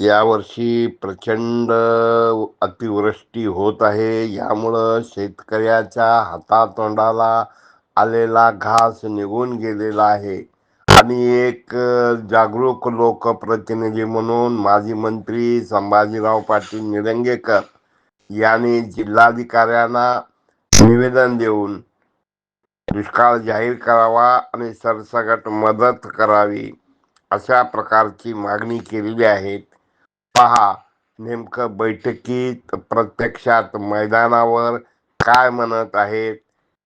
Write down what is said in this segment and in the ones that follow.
यावर्षी प्रचंड अतिवृष्टी होत आहे. यामुळं शेतकऱ्याच्या हातातोंडाला आलेला घास निघून गेलेला आहे. आणि एक जागरूक लोकप्रतिनिधी म्हणून माजी मंत्री संभाजीराव पाटील निलंगेकर यांनी जिल्हाधिकाऱ्यांना निवेदन देऊन दुष्काळ जाहीर करावा आणि सरसकट मदत करावी अशा प्रकारची मागणी केलेली आहे. पहा नेमकं बैठकीत प्रत्यक्षात मैदानावर काय म्हणत आहेत?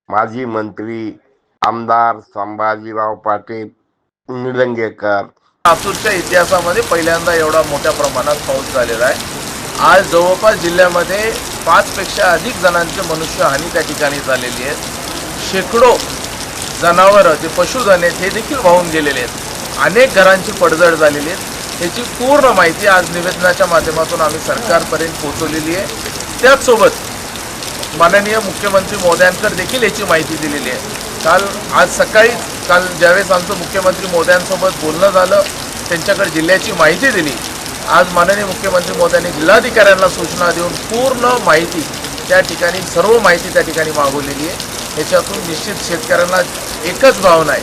माजी मंत्री आमदार संभाजीराव पाटील निलंगेकर. लातूरच्या इतिहासामध्ये पहिल्यांदा एवढा मोठ्या प्रमाणात पाऊस झालेला आहे. आज जवळपास जिल्ह्यामध्ये पाचपेक्षा अधिक जणांचे मनुष्यहानी त्या ठिकाणी झालेली आहे. शेकडो जनावरं जे पशुधन आहेत हे देखील वाहून गेलेले आहेत. अनेक घरांची पडझड झालेली आहे याची पूर्ण माहिती आज निवेदनाच्या माध्यमातून आम्ही सरकारपर्यंत पोहोचवलेली आहे. त्याचसोबत माननीय मुख्यमंत्री मोदयांकर देखील याची माहिती दिलेली आहे. काल आज सकाळी काल ज्यावेळेस आमचं मुख्यमंत्री मोदयांसोबत बोलणं झालं त्यांच्याकडे जिल्ह्याची माहिती दिली. आज माननीय मुख्यमंत्री मोदयांनी जिल्हाधिकाऱ्यांना सूचना देऊन पूर्ण माहिती त्या ठिकाणी सर्व माहिती त्या ठिकाणी मागवलेली आहे. ह्याच्यातून निश्चित शेतकऱ्यांना एकच भावना आहे.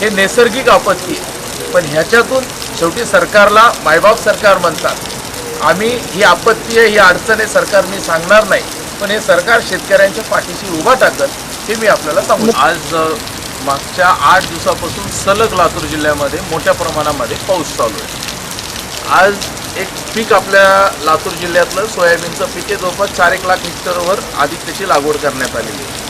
हे नैसर्गिक आपत्ती आहे. पण ह्याच्यातून शेवटी सरकारला मायबाप सरकार म्हणतात. आम्ही ही आपत्ती आहे ही अडचण आहे सरकार मी सांगणार नाही. पण हे सरकार शेतकऱ्यांच्या पाठीशी उभा टाकत हे मी आपल्याला सांगू आज मागच्या आठ दिवसापासून सलग लातूर जिल्ह्यामध्ये मोठ्या प्रमाणामध्ये पाऊस चालू आहे. आज एक पीक आपल्या लातूर जिल्ह्यातलं सोयाबीनचं पीक आहे जवळपास चार एक लाख हेक्टरवर अधिक त्याची लागवड करण्यात आलेली आहे.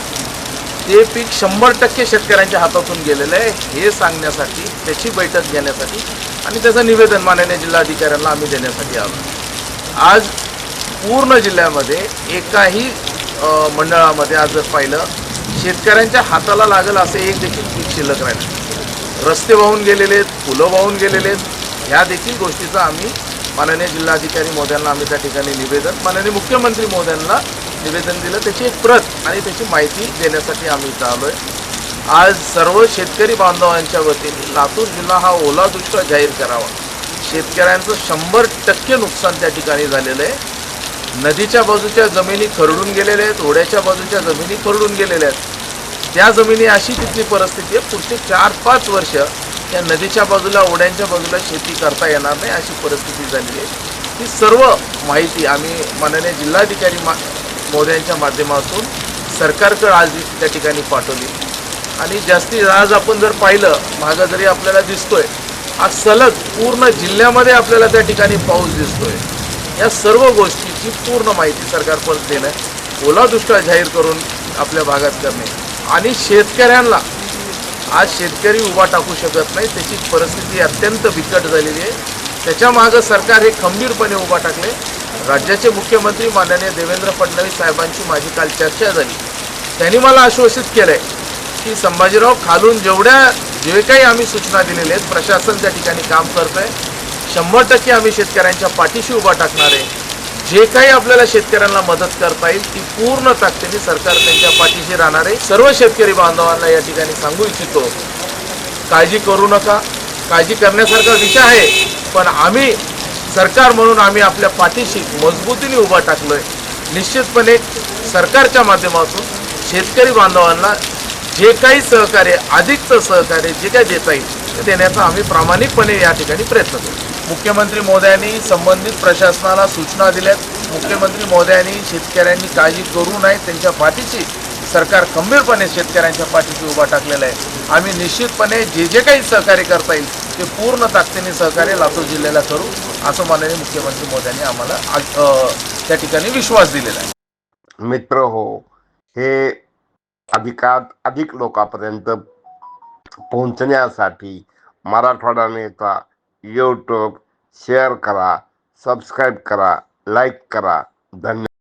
ते पीक शंभर टक्के शेतकऱ्यांच्या हातातून गेलेलं आहे हे सांगण्यासाठी त्याची बैठक घेण्यासाठी आणि त्याचं निवेदन माननीय जिल्हाधिकाऱ्यांना आम्ही देण्यासाठी आलो. आज पूर्ण जिल्ह्यामध्ये एकाही मंडळामध्ये आज जर पाहिलं शेतकऱ्यांच्या हाताला लागेल असे एक देखील पीक शिल्लक राहिलं रस्ते वाहून गेलेले आहेत फुलं वाहून गेलेले आहेत. ह्या देखील गोष्टीचं आम्ही माननीय जिल्हाधिकारी महोदयांना आम्ही त्या ठिकाणी निवेदन माननीय मुख्यमंत्री महोदयांना निवेदन दिलं. त्याची एक प्रत आणि त्याची माहिती देण्यासाठी आम्ही इथं आलो आहे आज सर्व शेतकरी बांधवांच्या वतीने लातूर जिल्हा हा ओला दुष्काळ जाहीर करावा. शेतकऱ्यांचं शंभर टक्के नुकसान त्या ठिकाणी झालेलं आहे. नदीच्या बाजूच्या जमिनी खरडून गेलेल्या आहेत ओढ्याच्या बाजूच्या जमिनी खरडून गेलेल्या आहेत. त्या जमिनी अशी तिथली परिस्थिती आहे पुढचे चार पाच वर्ष त्या नदीच्या बाजूला ओढ्यांच्या बाजूला शेती करता येणार नाही अशी परिस्थिती झालेली आहे. ही सर्व माहिती आम्ही माननीय जिल्हाधिकारी मा महोदयांच्या माध्यमातून सरकारकडे आज त्या ठिकाणी पाठवली. आणि जास्तीत आज आपण जर पाहिलं मागं जरी आपल्याला दिसतोय आज सलग पूर्ण जिल्ह्यामध्ये आपल्याला त्या ठिकाणी पाऊस दिसतोय. या सर्व गोष्टीची पूर्ण माहिती सरकारपर्यंत देणं ओला दुष्काळ जाहीर करून आपल्या भागात करणे. आणि शेतकऱ्यांना आज शेतकरी उभा टाकू शकत नाही त्याची परिस्थिती अत्यंत बिकट झालेली आहे. त्याच्यामागं सरकार हे खंबीरपणे उभा टाकले. राज्याचे मुख्यमंत्री माननीय देवेंद्र फडणवीस साहेबांची माझी काल चर्चा झाली. त्यांनी मला आश्वासित आहे की संभाजीराव खालून जेवढ्या जे काही आम्ही सूचना दिलेल्या आहेत प्रशासन त्या ठिकाणी काम करत आहे शंभर टक्के आम्ही शेतकऱ्यांच्या पाठीशी उभा टाकणार आहे. जे काही आपल्याला शेतकऱ्यांना मदत करता येईल ती पूर्ण ताकदीने सरकार त्यांच्या पाठीशी राहणार आहे. सर्व शेतकरी बांधवांना या ठिकाणी सांगू इच्छितो काळजी करू नका. काळजी करण्यासारखा विषय आहे पण आम्ही सरकार म्हणून आम्ही आपल्या पाठीशी मजबूतीने उभा टाकलोय. निश्चितपणे सरकारच्या माध्यमातून शेतकरी बांधवांना जे काही सहकार्य अधिकचं सहकार्य जे काही देता येईल ते देण्याचा आम्ही प्रामाणिकपणे या ठिकाणी प्रयत्न करू. मुख्यमंत्री महोदयांनी संबंधित प्रशासनाला सूचना दिल्यात. मुख्यमंत्री महोदयांनी शेतकऱ्यांनी काळजी करू नये. त्यांच्या पाठीशी सरकार खंबीरपणे शेतकऱ्यांच्या पाठीशी उभा टाकलेला आहे. आम्ही निश्चितपणे जे जे काही सहकार्य करता येईल ते पूर्ण ताकदीने सहकार्य लातूर जिल्ह्याला करू असं माननीय मुख्यमंत्री मोदयांनी आम्हाला त्या ठिकाणी विश्वास दिलेला आहे. मित्र हो हे अधिकात अधिक लोकांपर्यंत पोहोचण्यासाठी मराठवाडा नेता यूट्यूब शेअर करा सबस्क्राईब करा लाईक करा. धन्यवाद.